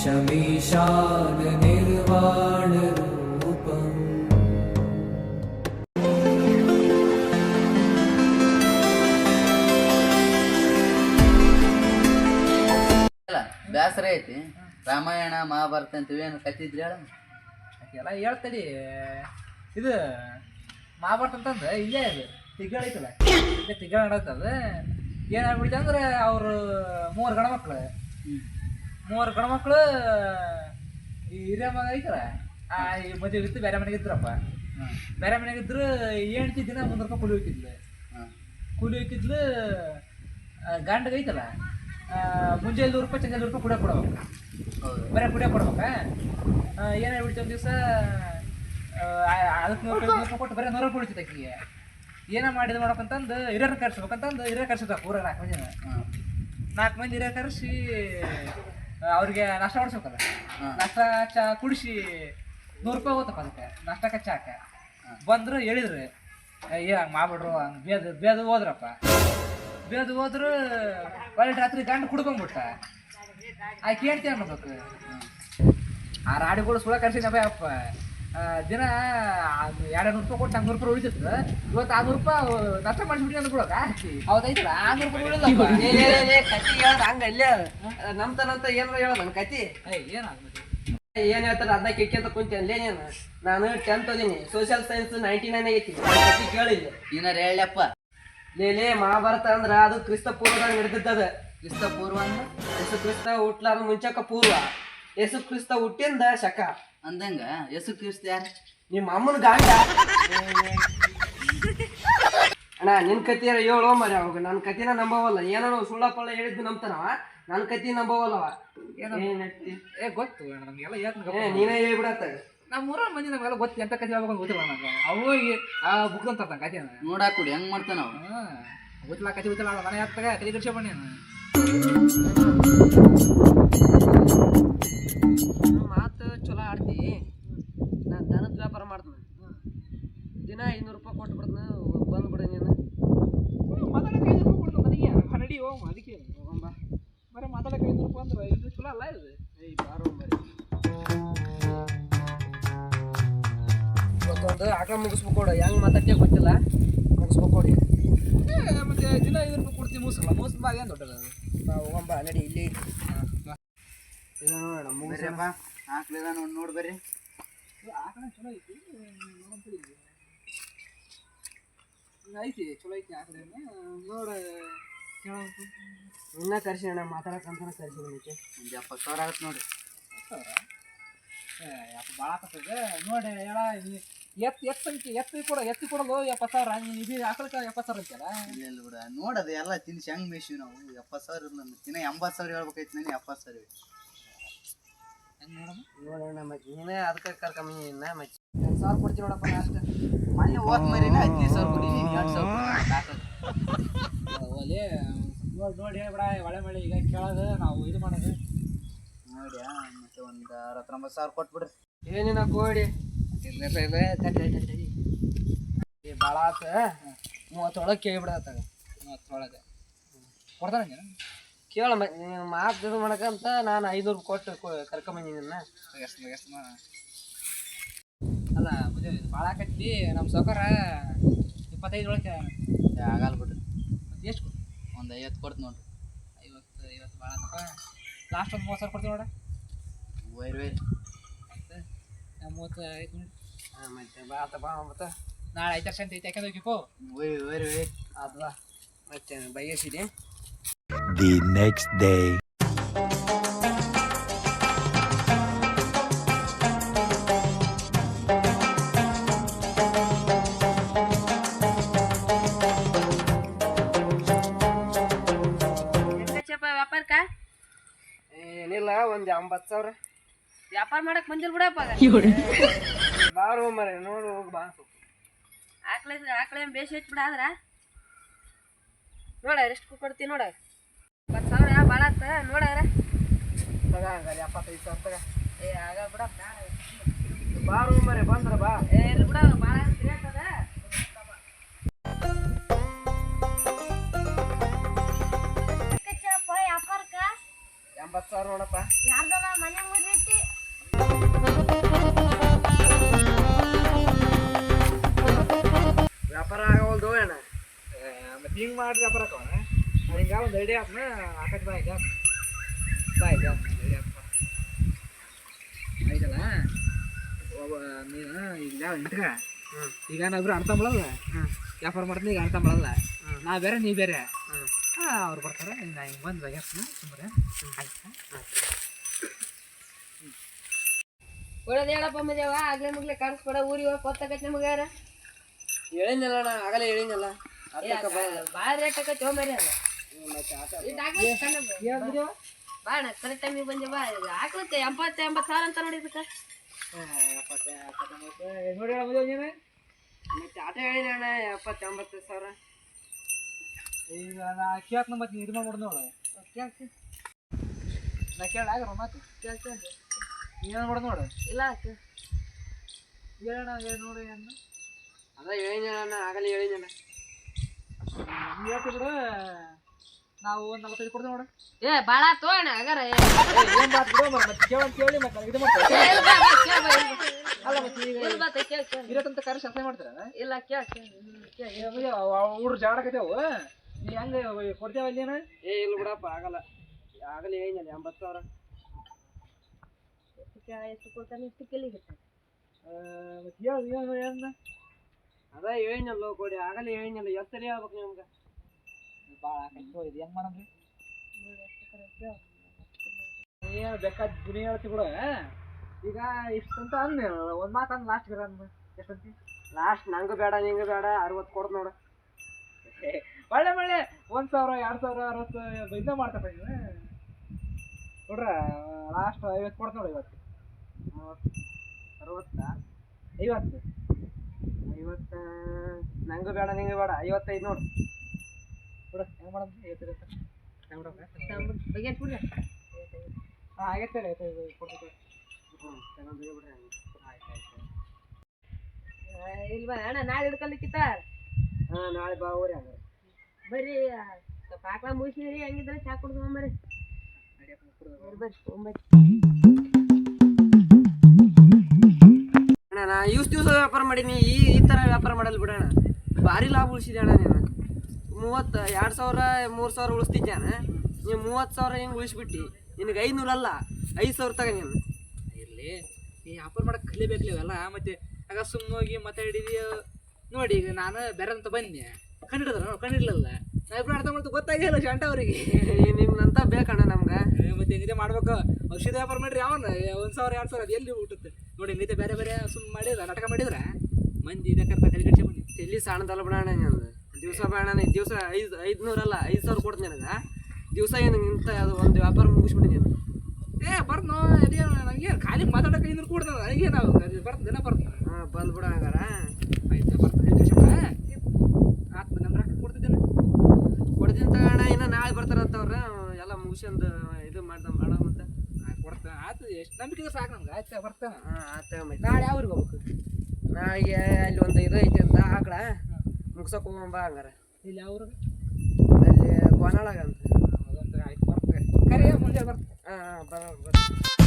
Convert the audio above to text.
शमीशाननिर्वाणरूपम् ಇಲ್ಲ ಬೇಸರ ಐತಿ ರಾಮಾಯಣ ಮಹಾಭಾರತ ಅಂತೀವಿ ಏನು ಕತ್ತಿದ್ರಿ ಹೇಳ ಎಲ್ಲ ಹೇಳ್ತಡಿ ಇದು ಮಹಾಭಾರತ ಅಂತಂದ್ರೆ ಇಲ್ಲೇ ಇದು ತಿಗ್ಗಳ ಐತಲ್ಲ ಇಲ್ಲೇ ತಿಗ್ಗಳ ನಡತ್ತದ ಏನಾಗ್ಬಿಡ್ತು ಅಂದ್ರೆ ಅವರು ಮೂವರು ಗಂಡ್ಮಕ್ಳು ಮೂವರು ಗಂಡ್ಮಕ್ಳು ಈ ಹಿರಿಯ ಮಗ ಐತಲ್ಲ ಆ ಈ ಮದುವೆ ಇತ್ತು ಬೇರೆ ಮನೆಗೆ ಇದ್ರಪ್ಪ. ಬೇರೆ ಮನೆಗೆ ಇದ್ರು ಹೆಂಡ್ತಿ ದಿನ ಮುನ್ನೂರು ರೂಪಾಯಿ ಕೂಲಿ ಹೋಗ್ತಿದ್ಲು. ಕೂಲಿ ಹೋಗ್ತಿದ್ಲು ಗಂಡಗೆ ಐತಲ್ಲ ಮುಂಜೆ ನೂರು ರೂಪಾಯಿ ಚಂದ ರೂಪಾಯಿ ಕುಡಿಯೋ ಕೊಡ್ಬೇಕು ಬರೀ ಕುಡಿಯೋ ಕೊಡ್ಬೇಕಾ ಬಿಡ್ತೀವಿ ಒಂದು ದಿವಸ ಅದಕ್ಕೆ ನೂರು ರೂಪಾಯಿ ರೂಪಾಯಿ ಕೊಟ್ಟು ಬರೀ ನೂರು ರೂಪಾಯಿ ಉಳಿತೈತೆ ಆಕಿಗೆ. ಏನೋ ಮಾಡಿದ್ ಮಾಡ್ಬೇಕಂತಂದು ಹಿರಿಯರ್ ಕರ್ಸ್ಬೇಕಂತಂದು ಹಿರಿಯರ್ ಕರ್ಸಿದ ಊರ ನಾಲ್ಕು ಮಂದಿನ. ನಾಲ್ಕು ಮಂದಿ ಹಿರಿಯರ್ ಕರೆಸಿ ಅವ್ರಿಗೆ ನಷ್ಟ ಮಾಡಿಸ್ಬೇಕಲ್ಲ ನಷ್ಟ ಚಾ ಕುಡಿಸಿ ನೂರು ರೂಪಾಯಿ ಹೋಗ್ತಪ್ಪ ಅದಕ್ಕೆ. ನಾಷ್ಟಕ್ಕೆ ಚಾಕ ಬಂದ್ರು ಹೇಳಿದ್ರು ಏ ಹಂಗೆ ಮಾಡ್ಬಿಡ್ರು ಹಂಗೆ ಬೇದ ಬೇದ ಹೋದ್ರಪ್ಪ. ಬೇದ ಹೋದ್ರು ಒಳ್ಳೆ ರಾತ್ರಿ ಗಂಡು ಕುಡ್ಕೊಂಬಿಟ್ಟ. ಆಕೆ ಹೇಳ್ತೀನಿ ಅನ್ಬೇಕು. ಆ ರಾಡಿಗಳು ಸುಳ ಕರ್ಸಿನಪ್ಪ ಅಪ್ಪ ದಿನ ಎರಡು ನೂರು ರೂಪಾಯಿ ಕೊಟ್ಟು ನೂರು ರೂಪಾಯಿ ಉಳಿತಿತ್ತು ಇವತ್ತು ಆ ನೂರು ರೂಪಾಯಿ ನಷ್ಟ ಮಾಡಿಸ್ಬಿಟ್ಟು ಅಂದ್ಬಿಡೋಕ ಹೌದೈತಲ್ಲ ಆ ನೂರು ರೂಪಾಯಿ ಉಳಿದಪ್ಪ ಕತಿ ಹೇಳ್ದ ಹಂಗ ಇಲ್ಲೇ ನಮ್ತನಂತ ಏನಾರ ಹೇಳೋದನ್ ಕತಿ ಏನ್ ಹೇಳ್ತಾರೆ ಏನ್ ಹೇಳ್ತಾರ ಅಂತ ಕುಂತಿ ಅಲ್ಲೇ ನೀನು? ನಾನು ಟೆಂತ್ ಓದಿನಿ ಸೋಷಿಯಲ್ ಸೈನ್ಸ್ ನೈಂಟಿ ನೈನ್ ಆಗೈತಿ ಕತಿ ಕೇಳಿಲ್ಲ ಏನಾರ ಹೇಳಪ್ಪ ಲೇ ಲೇ ಮಹಾಭಾರತ ಅಂದ್ರ ಅದು ಕ್ರಿಸ್ತ ಪೂರ್ವದಾಗ ನಡೆದಿದ್ದದ. ಕ್ರಿಸ್ತ ಪೂರ್ವ ಅಂದ್ರೆ? ಯೇಸು ಕ್ರಿಸ್ತ ಹುಟ್ಲಾರ ಮುಂಚಕ ಪೂರ್ವ. ಯೇಸು ಕ್ರಿಸ್ತ ಹುಟ್ಟಿಂದ ಶಕ. ಅಂದಂಗ ಯೇಸು ಕ್ರಿಸ್ತ ಯಾರು? ನಿಮ್ಮ ಅಮ್ಮನ ಗಾಂಡ. ಅಣ್ಣ ನಿನ್ ಕತಿಯರ ಹೇಳೋ ಮರಿ ಅವಾಗ. ನನ್ನ ಕತಿನ ನಂಬವಲ್ಲ. ಏನೋ ಸುಳ್ಳ ಪಳ್ಳ ಹೇಳಿದ್ದು ನಂಬ್ತಾನವ ನನ್ನ ಕತಿ ನಂಬವಲ್ಲವ ಏ ಗೊತ್ತು ಅಣ್ಣ ನಮಗೆಲ್ಲ ಏ ನೀನೇ ಹೇಳ್ಬಿಡತ್ತ. ನಮ್ಮ ಊರ ಮಂದಿ ನಮಗೆಲ್ಲ ಗೊತ್ತು ಎಂತ ಕಥೆ ಹೇಳ್ಬೇಕು ಅಂತ ಗೊತ್ತಿಲ್ಲ ನನಗೆ ಅವು ಈ- ಆ ಬುಕ್ ಅಂತ ಕಥೆನ. ನೋಡಾಕ್ ಕೊಡಿ ಹೆಂಗ್ ಮಾಡ್ತಾನ ಅವ ಹಾಂ ಗೊತ್ತಿಲ್ಲ ಕಥೆ ಗೊತ್ತಿಲ್ಲ ಮನೆ ಹತ್ತಾಗ ತಲೆ ಕಡ್ಸಿ ಬನ್ನಿ ಚಲೋ ಆಡ್ತಿ ನಾನು ದನದ ವ್ಯಾಪಾರ ಮಾಡ್ತೀನಿ ದಿನ ಐನೂರು ರೂಪಾಯಿ ಕೊಟ್ಟು ಬಿಡ್ತೀನಿ ಬಂದ್ಬಿಡು ನೀನು ಮಾತಾಡಕ್ಕೆ ಐದು ರೂಪಾಯಿ ಕೊಡ್ತಾನೆ ನನಗೆ ನಡಿ ಹೋಗ್ ಅದಕ್ಕೆ ಹೋಗಂಬ ಬರೀ ಮಾತಾಡಕ್ಕೆ ಐದು ರೂಪಾಯಿ ಅಂದ್ರೆ ಇದು ಚಲೋ ಅಲ್ಲ ಇದು ಏಯ್ ಬಾರೋ ಮರಿ ಇವತ್ತೊಂದು ಆಟ ಮುಗಿಸ್ಬೇಕು ಕೊಡು ಹೆಂಗ್ ಮಾತಾಡ್ತೀಯ ಗೊತ್ತಿಲ್ಲ. ಮುಗಿಸ್ಬೇಕು ಕೊಡಿ ಮತ್ತೆ ದಿನ ಐದು ರೂಪಾಯಿ ಕೊಡ್ತೀವಿ ಮೂಸಲ್ಲ ಮೂಸ್ ಬಾಗ ಏನು ದೊಡ್ಡದ? ನಾವು ಹೋಗಂಬ ನಡಿ ಇಲ್ಲಿ ಇದು ನೋಡೋಣ ಮುಗಿಸ ಬರ್ರಿಯಪ್ಪ ಹಾಕ್ಲಿದ ನೋಡಿ ನೋಡಿ ಬರ್ರಿ. ಆಕಳ ಚಲೋ ಐತಿ. ಐತಿ ಚಲೋ ಐತಿ ಆಕಳ ನೋಡ ಇನ್ನ ಕರ್ಸಿ ಅಣ್ಣ ಮಾತಾಡಕ್ಕಂತಾನೆ ಕರ್ಸಿ ನಿಮಗೆ ಒಂದು ಎಪ್ಪತ್ತು ಸಾವಿರ ಆಗತ್ತೆ ನೋಡಿ ಯಾಕೆ ಭಾಳ ಆಗ್ತದೆ ನೋಡಿ ಹೇಳ ಎತ್ತು ಎತ್ತು ಸಂಖ್ಯೆ ಎತ್ತಿ ಕೊಡ ಎತ್ತಿ ಕೊಡೋದು ಎಪ್ಪತ್ತು ಸಾವಿರ. ನೀನು ಇದು ಆಕಳಕ್ಕೆ ಎಪ್ಪತ್ತು ಸಾವಿರ ಅಂತೀಯಲ್ಲ? ಇಲ್ಲ ಇಲ್ಲ ಬಿಡ. ನೋಡದು ಎಲ್ಲ ತಿನ್ಸಿ ಹೆಂಗೆ ಮೇಯ್ಸಿವಿ ನಾವು. ಎಪ್ಪತ್ತು ಸಾವಿರ ನನ್ನ ದಿನ ಎಂಬತ್ತು ಸಾವಿರ ಹೇಳ್ಬೇಕಾಯ್ತು ನಾನು ಎಪ್ಪತ್ತು ಸಾವಿರ. ನೋಡೋಣ ಮತ್ತೆ ನೀನೇ ಅದಕ್ಕೆ ಕರ್ಕೊಂಬಿ ಇನ್ನ ಮತ್ತೆ ಎರಡು ಸಾವಿರ ಕೊಡ್ತೀವಿ ನೋಡಪ್ಪ ಅಷ್ಟು. ಮೊನ್ನೆ ಹೋದ ಮರಿನ ಹದಿನೈದು ಸಾವಿರ ಕೊಡಿ ಎರಡು ಸಾವಿರ. ಒಲೆ ನೋಡಿ ನೋಡಿ ಹೇಳ್ಬಿಡ ಒಳ್ಳೆ ಮಳೆ ಈಗ ಕೇಳೋದು ನಾವು ಇದು ಮಾಡೋದು. ನೋಡಿ ಮತ್ತೆ ಒಂದು ಅರವತ್ತೊಂಬತ್ತು ಸಾವಿರ ಕೊಟ್ಬಿಡ್ರಿ. ಏನಿನ ಕೋಡಿ? ಇಲ್ಲ ಇಲ್ಲ ಭಾಳ ಆತ ಮೂವತ್ತೊಳಗೆ ಕೇಳಿಬಿಡತ್ತಾಗ ಮೂವತ್ತೊಳಗೆ. ಕೊಡ್ತಾನೆ ಕೇಳ ನೀನು ಮಾತು ಇದು ಮಾಡಕಂತ ನಾನು ಐನೂರು ಕೊಟ್ಟು ಕರ್ಕೊಂಬಂದಿ ನಿನ್ನ. ಎಷ್ಟು ಎಷ್ಟು ಅಲ್ಲ ಭಾಳ ಕಟ್ಟಿ ನಮ್ಮ ಸೌಕರ ಇಪ್ಪತ್ತೈದು ಒಳಗೆ ಏ, ಆಗಲ್ಲ ಬಿಡ್ರಿ ಎಷ್ಟು ಒಂದು ಐವತ್ತು ಕೊಡ್ತು ನೋಡ್ರಿ. ಐವತ್ತು ಐವತ್ತು ಭಾಳ ಲಾಸ್ಟ್ ಒಂದು ಮೂವತ್ತು ಸಾವಿರ ಕೊಡ್ತೀವಿ ನೋಡ ವೈರ್ ವೈರ್. ಮತ್ತು? ಮೂವತ್ತು ಐದು ನೋಡಿ ಹಾಂ ಮತ್ತೆ ಬಾ ಆತ ಬಾ ಮತ್ತೆ. ನಾಳೆ ಐದು ವರ್ಷ ಅಂತ ಐತೆ ಯಾಕಂದ್ರೆ ಹೋಗಿಪ್ಪು ವೈರ್ ವೈರ್ ವೈರ್. ಅದ್ವಾ ಮತ್ತೆ ಬಯಸಿದೆ ದಿ ನೆಕ್ಸ್ಟ್ day. ವ್ಯಾಪಾರಕ್ಕ? ಏನಿಲ್ಲ ಒಂದು ಎಂಬತ್ತು ಸಾವಿರ. ವ್ಯಾಪಾರ ಮಾಡಕ್ ಬಂದಿಲ್ ಬಿಡಪ್ಪ ಬಾರು ಮರೆ ನೋಡು ಹೋಗಿ ಬಾ. ಆಕಳ ಆಕಳ ಬೇಸ್ ಹೆಚ್ಚು ಬಿಡ ಆದ್ರ? ನೋಡ ಎಷ್ಟು ಕೊಡ್ತೀನಿ ನೋಡ. ಇಪ್ಪತ್ತು ಸಾವಿರ ಭಾಳ ಆತ ನೋಡಾರ ತಗ ಹಂಗಾರೆ ಎಪ್ಪತ್ತೈದು ಸಾವಿರ ತಗ. ಏ ಆಗ ಬಿಡಪ್ಪ. ಬಾರು ಮರೆ ಬಂದ್ರ ಬಾ. ಏ ಬಿಡ ಭಾಳ ಹಿಂಗೆ ಮಾಡಿ ವ್ಯಾಪಾರ ಹಾಕೋಣ ಹಿಂಗೆ ಒಂದು ಐಡಿಯಾ ಹಾಕ್ನ ಹಾಕಕ್ಕೆ ಬಾಯ್ ಈಗ ಬಾ ಈಗ ಐಡಿಯಾ ಆಯ್ತಲ್ಲ ಒಬ್ಬ ನೀನು ಈಗ ಇಂಟ್ಗ ಈಗ ನಾವಿಬ್ರು ಅರ್ಥ ಮಾಡಲ್ಲ ವ್ಯಾಪಾರ ಮಾಡ್ತೀನಿ ಈಗ ಅರ್ಥ ಮಾಡಲ್ಲ ನಾ ಬೇರೆ ನೀ ಬೇರೆ? ಅವ್ರು ಬರ್ತಾರೆ. ನಾ ಹಿಂಗೆ ಬಂದು ಬಗೆಹರ್ಸ್ತೀನಿ. ಸುಮ್ಮನೆ. ಆಯ್ತಾ? ಒಳ್ಳೇದು ಹೇಳಪ್ಪ ಮದ್ಯಾವ ಆಗ್ಲೇ ಮುಗ್ಲೆ ಕಾಣಿಸ್ಕೊಡ ಊರಿಗೆ ಹೋಗಿ ಯಾರ? ಹೇಳಿದ್ನಲ್ಲ ಅಣ್ಣ. ಆಗಲೇ ಹೇಳಿದ್ನಲ್ಲ. ಭಾಳ ರೇಟ್ ಆಕೈತಿ ಹೋಮರಿ ಅದ. ಬಾಣ ಕರೆಕ್ಟ್ ಟೈಮಿಗೆ ಬಂದೆ ಬಾ. ಹಾಕ್ಲತ್ತೆ ಎಂಬತ್ತು ಎಂಬತ್ತು ಸಾವಿರ ಅಂತ ನೋಡಿ ಇದಕ್ಕೆ. ನೋಡಿ ಮದುವೆ ನೀನು. ಮತ್ತೆ ಆಟ ಹೇಳಿದ ಅಣ್ಣ ಎಪ್ಪತ್ತು ಎಂಬತ್ತು ಸಾವಿರ. ಈಗ ನಾ ಕೇಳ್ತ ಮತ್ತೆ ನೀ ಇದು ಮಾಡ್ಬಿಡು ನೋಡು. ನಾ ಕೇಳ ಆಗ್ರ ಮಾತು ಏನು ಮಾಡು ನೋಡು. ಇಲ್ಲ ಅಕ್ಕ ಹೇಳೋಣ ಹೇಳಿ ನೋಡಿ ಏನು ಅದ ಹೇಳಿದ್ನಲ್ಲ ಅಣ್ಣ ಆಗಲೇ ಹೇಳಿದ್ನಲ್ಲ. ಬಿಡು ನಾವು ಒಂದು ನಲವತ್ತೈದು ಕೊಡ್ತೇವೆ ನೋಡು. ಏ ಭಾಳ ತೋಣ ಏನು ಮಾತು ಬಿಡು ಮತ್ತೆ ಕೇಳಿ ಕೇಳಿ ಮತ್ತೆ ಇದು ಮಾಡ್ತಾರೆ ಕೇಳ್ ಬಾ, ಇಲ್ಲ ಬಾ. ಅಲ್ಲ ಮತ್ತೆ ಈಗ ಇಲ್ಲ ಬಾ, ತ ಕೇಳ್ ಕೇಳ್. ಇರತ್ತಂತ ಕಾರ್ಯ ಶಾಸನ ಮಾಡ್ತಾರ? ಇಲ್ಲ ಕೇಳ್ ಕೇಳ್ ಹ್ಮ್, ಕೇಳ್. ಹುಡ್ರು ಜಾಡಕತ್ತೇವು ನೀ ಹೆಂಗೆ ಕೊಡ್ತೇವ ಅಲ್ಲಿ ಏನು? ಏ ಇಲ್ಲ ಬಿಡಪ್ಪ ಆಗಲ್ಲ. ಆಗಲಿ ಹೇಳಿದ್ನಲ್ಲ ಎಂಬತ್ತು ಸಾವಿರ. ಎಷ್ಟು ಕೊಡ್ತಾನೆ ಮತ್ತೆ ಹೇಳು ಏನು ಏನು ಅದ ಹೇಳಿನಲ್ಲೋ ಕೊಡಿ. ಆಗಲೇ ಹೇಳಿನಲ್ಲ ಎಷ್ಟು ಸರಿ ಆಗ್ಬೇಕು ನಿಮ್ಗೆ? ಭಾಳ ಇದು ಹೆಂಗೆ ಮಾಡಮ್ರಿ? ಏನು ಬೇಕಾದ ಗುಣಿ ಹೇಳ್ತಿ ಬಿಡು ಈಗ ಇಷ್ಟಂತ ಅಂದೆ ಒಂದು ಮಾತು ಅಂದ್ ಲಾಸ್ಟ್ ಗಿರ ಅಂದ್ ಎಷ್ಟಂತಿ? ಲಾಸ್ಟ್ ನಂಗೂ ಬೇಡ ನಿಂಗೂ ಬೇಡ ಅರವತ್ತು ಕೊಡ್ ನೋಡು. ಒಳ್ಳೆ ಒಳ್ಳೆ. ಒಂದು ಸಾವಿರ ಎರಡು ಸಾವಿರ ಅರವತ್ತು ಇದ ಮಾಡ್ತಪ್ಪ ನೀವು ನೋಡ್ರ ಲಾಸ್ಟ್ ಐವತ್ತು ಕೊಡ್ ನೋಡಿ ಇವತ್ತು. ಅರವತ್ತಾ? ಐವತ್ತು. ಐವತ್ತ ನಂಗೂ ಬೇಡ ನಿಂಗೂ ಬೇಡ. ಐವತ್ತೈದು ನೋಡು. ಬಿಡು ಹೆಂಗೆ ಮಾಡಮ್ ಐವತ್ತು ಹೆಂಗೆ ಬಗೆಹರಿಸ್ಬಿಡ್ರಿ ಹಾಂ ಆಗೈತೆ ಆಯ್ತು ಇದು ಕೊಡ್ಬೇಕು ಹ್ಞೂ ತಗೊಂಡು ಬಿಡ್ರಿ. ಆಯ್ತು ಆಯ್ತು ಇಲ್ವಾ ಅಣ್ಣ ನಾಳೆ ಹಿಡ್ಕೊಲಿಕ್ಕಿತ್ತ ಹಾಂ ನಾಳೆ ಬಾ ಹೋಗ್ರಿ ಬರ್ರಿ ಹಂಗಿದ್ರೆ ಚಾ ಕುಡ್ದು ಬರ್ರಿ ನಾ ದಿವಸ ವ್ಯಾಪಾರ ಮಾಡೀನಿ ಈ ಈ ಥರ ವ್ಯಾಪಾರ ಮಾಡಲ್ ಬಿಡೋಣ ಭಾರಿ ಲಾಭ ಉಳಿಸಿದೆ ಅಣ್ಣ ನೀನು. ಮೂವತ್ತು ಎರಡು ಸಾವಿರ ಮೂರು ಸಾವಿರ ಉಳಿಸ್ತಿದ್ದೆ ಅಣ್ಣ ನೀವು ಮೂವತ್ತು ಸಾವಿರ ಹಿಂಗೆ ಉಳಿಸ್ಬಿಟ್ಟು? ನಿನಗೆ ಐನೂರಲ್ಲ ಐದು ಸಾವಿರ ತಗ ನೀನು. ಇರಲಿ ನೀ ವ್ಯಾಪಾರ ಮಾಡಕ್ಕೆ ಕಲಿಬೇಕು ಇವೆಲ್ಲ ಮತ್ತೆ ಆಗ ಸುಮ್ಮನೆ ಹೋಗಿ ಮಾತಾಡಿದಿ ನೋಡಿ ಈಗ ನಾನು ಬೇರೆ ಅಂತ ಬಂದೆ ನೋಡಿ ಕಂಡಿಡಲಲ್ಲ ನಾ ಇಬ್ರು ಅರ್ಥ ಮಾಡ್ತು ಗೊತ್ತಾಗಿಲ್ಲ ಶಾಂಟ ಅವರಿಗೆ? ನಿಮ್ಮಂತ ಬೇಕಣ್ಣ ನಮ್ಗೆ. ಮತ್ತೆ ಹಿಂಗಿದೆ ಮಾಡ್ಬೇಕು? ಔಷಧಿ ವ್ಯಾಪಾರ ಮಾಡ್ರಿ ಅವನ ಒಂದು ಸಾವಿರ ಎರಡು ಸಾವಿರ ಅದು ಎಲ್ಲಿ ಹುಟ್ಟುತ್ತೆ? ನೋಡಿ ಹಿಂಗೈತೆ ಬೇರೆ ಬೇರೆ ಸುಮ್ಮನೆ ಮಾಡಿದ್ರೆ ನಾಟಕ ಮಾಡಿದ್ರೆ? ಮಂದಿ ಇದಕ್ಕೆ ತಲೆ ಕಡಿಸಿ ಬಂದಿ ಎಲ್ಲಿ ಸಣ್ಣದಲ್ಲ ಬಿಡೋಣ ದಿವಸ ಬೇಡ ದಿವಸ ಐದು ಐದುನೂರಲ್ಲ ಐದು ಸಾವಿರ ಕೊಡ್ತೀನಿ ನನಗೆ. ದಿವಸ ಏನು ಇಂಥ ಅದು ಒಂದು ವ್ಯಾಪಾರ ಮುಗಿಸ್ಬಿಟ್ಟಿದ್ದೀನಿ ನೀನು. ಏ ಬರ್ನೋ ಅದೇನು ನನಗೆ ಖಾಲಿ ಮಾತಾಡಕ್ಕೆ ಐನೂರು ಕೊಡ್ತಾನೆ ನನಗೆ ನಾವು ಬರ್ತ ದಿನ ಬರ್ತಾನೆ ಹಾಂ ಬಂದ್ಬಿಡ ಹಂಗಾರ. ಆಯ್ತು ಬರ್ತಾನೆ ದಿವಸ ಆತ್ಮ ನಮ್ಮ ರೊಕ್ಕ ಕೊಡ್ತಿದ್ದೇನೆ. ಕೊಡ್ತೀನಿ ತಗೋಣ ಇನ್ನು ನಾಳೆ ಬರ್ತಾರಂತವ್ರ. ಎಲ್ಲ ಮುಗಿಸ್ಕೊಂಡು ಇದು ಮಾಡ್ದ ಮಾಡೋ ಮತ್ತೆ ಕೊಡ್ತಾನೆ ಆಯ್ತು ಎಷ್ಟು ನಂಬಿಕೆ ಸಾಕು ನಮ್ಗೆ. ಆಯ್ತು ಬರ್ತಾನೆ ಹಾಂ ಆಯ್ತು ನಾಳೆ ಯಾವ್ರಿಗೆ ಹೋಗ್ಬೇಕು? ನಾಳೆಗೆ ಅಲ್ಲಿ ಒಂದು ಇದು ಐತೆ ಅಂತ ಆಕಳ. ಮುಗ್ಸಕ್ಕೆ ಹೋಗೋಣ ಬಾ ಹಂಗಾರ ಇಲ್ಲಿ ಯಾವ್ರ ಅಲ್ಲಿ ಗೋನಾಳಾಗ ಅಂತ ಅದೊಂದು ಆಯ್ತು ಬರ್ತದೆ ಕರೆ ಮುಂಜಾನೆ ಬರ್ತ ಹಾಂ ಹಾಂ ಬರ